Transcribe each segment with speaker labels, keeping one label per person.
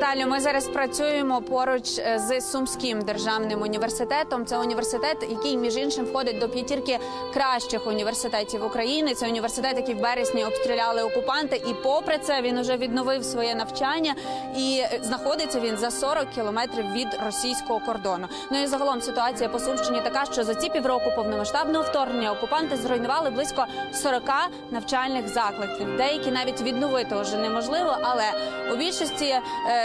Speaker 1: Наталю, ми зараз працюємо поруч е, з Сумським державним університетом. Це університет, який між іншим входить до п'ятірки кращих університетів України. Це університет, який в березні обстріляли окупанти, і попри це він уже відновив своє навчання і е, знаходиться він за 40 кілометрів від російського кордону. Ну і загалом ситуація по Сумщині така, що за ці півроку повномасштабного вторгнення окупанти зруйнували близько 40 навчальних закладів. Деякі навіть відновити вже неможливо, але у більшості е,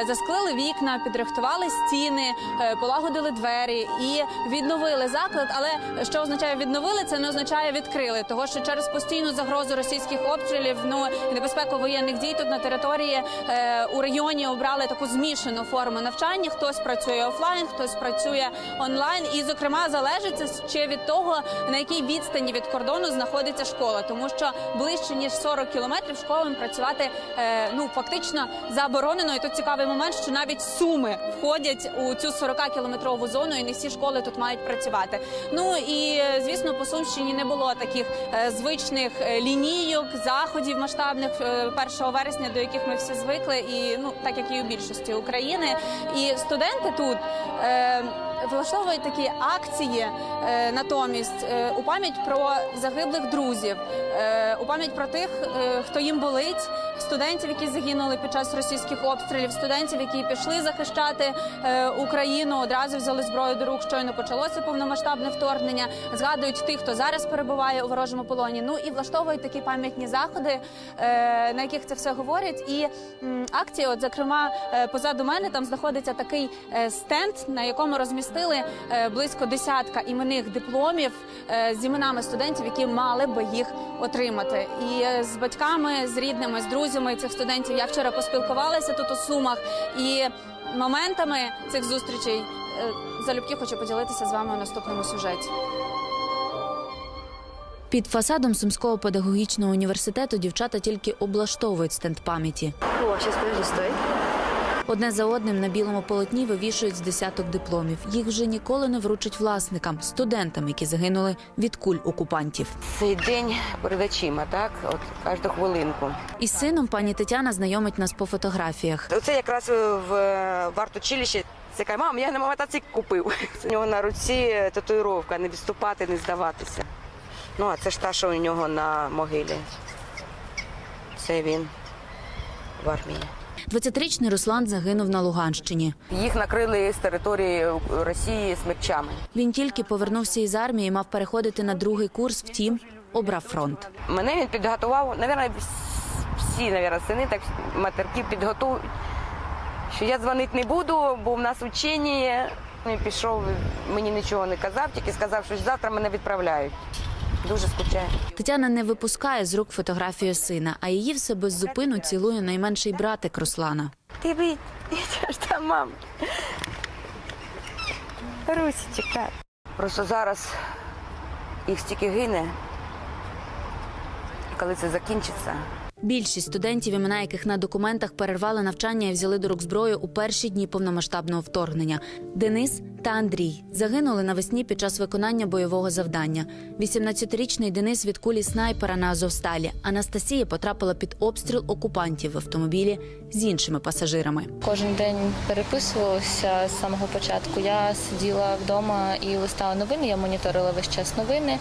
Speaker 1: засклили вікна, підрихтували стіни, е, полагодили двері і відновили заклад. Але що означає відновили, це не означає відкрили. Того що через постійну загрозу російських обстрілів, ну небезпеку воєнних дій тут на території е, у районі обрали таку змішану форму навчання. Хтось працює офлайн, хтось працює онлайн. І, зокрема, залежить це ще від того, на якій відстані від кордону знаходиться школа, тому що ближче ніж 40 кілометрів школам працювати е, ну фактично заборонено. І тут цікавий момент, що навіть суми входять у цю 40 кілометрову зону, і не всі школи тут мають працювати. Ну і е, звісно, по Сумщині не було таких е, звичних е, лінійок, заходів масштабних е, 1 вересня, до яких ми всі звикли, і ну так як і у більшості України. І студенти тут. Е, Влаштовують такі акції е, натомість е, у пам'ять про загиблих друзів, е, у пам'ять про тих, е, хто їм болить, студентів, які загинули під час російських обстрілів, студентів, які пішли захищати е, Україну, одразу взяли зброю до рук. Щойно почалося повномасштабне вторгнення. Згадують тих, хто зараз перебуває у ворожому полоні. Ну і влаштовують такі пам'ятні заходи, е, на яких це все говорять. І м, акції, от зокрема, е, позаду мене там знаходиться такий стенд, на якому розмістили близько десятка іменних дипломів з іменами студентів, які мали би їх отримати. І з батьками, з рідними, з друзями цих студентів я вчора поспілкувалася тут у Сумах і моментами цих зустрічей е, залюбки хочу поділитися з вами у наступному сюжеті.
Speaker 2: Під фасадом Сумського педагогічного університету дівчата тільки облаштовують стенд пам'яті.
Speaker 3: О, зараз подожди, стой.
Speaker 2: Одне за одним на білому полотні вивішують з десяток дипломів. Їх вже ніколи не вручать власникам, студентам, які загинули від куль окупантів.
Speaker 3: Цей день перед очима, так? От кожну хвилинку.
Speaker 2: Із сином пані Тетяна знайомить нас по фотографіях.
Speaker 3: Оце якраз в, в артучилищі. Це каже, мам, я на мотоцикл купив. У нього на руці татуїровка, не відступати, не здаватися. Ну, а це ж та, що у нього на могилі. Це він в армії.
Speaker 2: 20-річний Руслан загинув на Луганщині.
Speaker 3: Їх накрили з території Росії смерчами.
Speaker 2: Він тільки повернувся із армії, і мав переходити на другий курс. Втім, обрав фронт.
Speaker 3: Мене він підготував, навірно, всі, навірно, сини, так матерки підготують, що я дзвонити не буду, бо в нас учення. Він пішов, мені нічого не казав, тільки сказав, що завтра мене відправляють. Дуже скучаю.
Speaker 2: Тетяна не випускає з рук фотографію сина, а її все без зупину цілує найменший братик Руслана.
Speaker 3: Ти ж там, мам? Русічка. Просто зараз їх стільки гине. Коли це закінчиться,
Speaker 2: Більшість студентів, імена яких на документах перервали навчання і взяли до рук зброю у перші дні повномасштабного вторгнення. Денис та Андрій загинули навесні під час виконання бойового завдання. 18-річний Денис від кулі снайпера на Азовсталі. Анастасія потрапила під обстріл окупантів в автомобілі з іншими пасажирами.
Speaker 4: Кожен день переписувалася з самого початку. Я сиділа вдома і листала новини. Я моніторила весь час новини.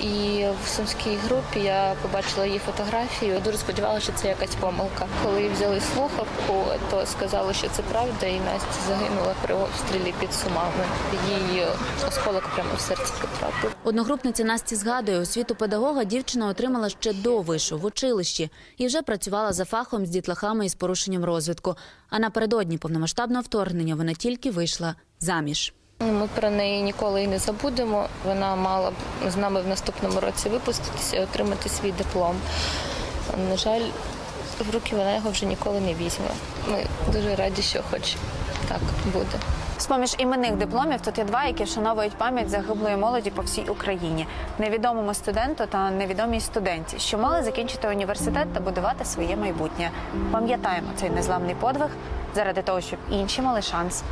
Speaker 4: І в сумській групі я побачила її фотографію. Дуже сподівалася, що це якась помилка. Коли взяли слухавку, то сказали, що це правда, і Настя загинула при обстрілі під сумами. Її осколок прямо в серце потрапив.
Speaker 2: Одногрупниця Насті згадує, освіту педагога дівчина отримала ще до вишу в училищі і вже працювала за фахом з дітлахами із порушенням розвитку. А напередодні повномасштабного вторгнення вона тільки вийшла заміж.
Speaker 4: Ми про неї ніколи і не забудемо. Вона мала б з нами в наступному році випуститися і отримати свій диплом. На жаль, в руки вона його вже ніколи не візьме. Ми дуже раді, що хоч так буде.
Speaker 1: З-поміж іменних дипломів тут є два, які вшановують пам'ять загиблої молоді по всій Україні, невідомому студенту та невідомій студенті, що мали закінчити університет та будувати своє майбутнє. Пам'ятаємо цей незламний подвиг заради того, щоб інші мали шанс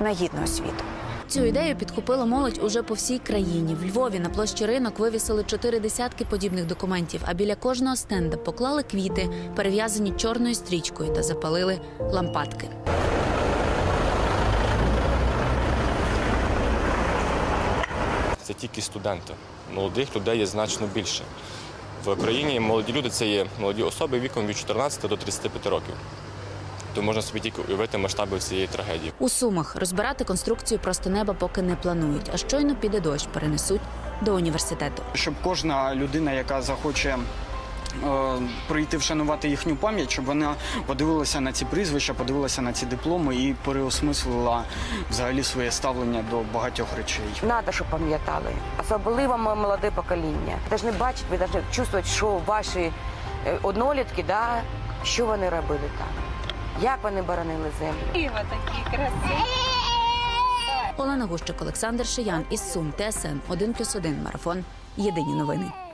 Speaker 1: на гідну освіту.
Speaker 2: Цю ідею підхопила молодь уже по всій країні. В Львові на площі ринок вивісили чотири десятки подібних документів, а біля кожного стенда поклали квіти, перев'язані чорною стрічкою, та запалили лампадки.
Speaker 5: Тільки студенти. Молодих людей є значно більше. В Україні молоді люди це є молоді особи віком від 14 до 35 років. То можна собі тільки уявити масштаби цієї трагедії.
Speaker 2: У Сумах розбирати конструкцію просто неба поки не планують, а щойно піде дощ, перенесуть до університету.
Speaker 6: щоб кожна людина, яка захоче. Е, Прийти вшанувати їхню пам'ять, щоб вона подивилася на ці прізвища, подивилася на ці дипломи і переосмислила взагалі своє ставлення до багатьох речей.
Speaker 3: Надо, щоб пам'ятали. Особливо молоде покоління. Ви повинні бачити, ви повинні чувствувати, що ваші е, однолітки, да, що вони робили там. Як вони боронили землю.
Speaker 2: Олена Гущик, Олександр Шиян із Сум, ТСН 1+,1 Марафон. Єдині новини.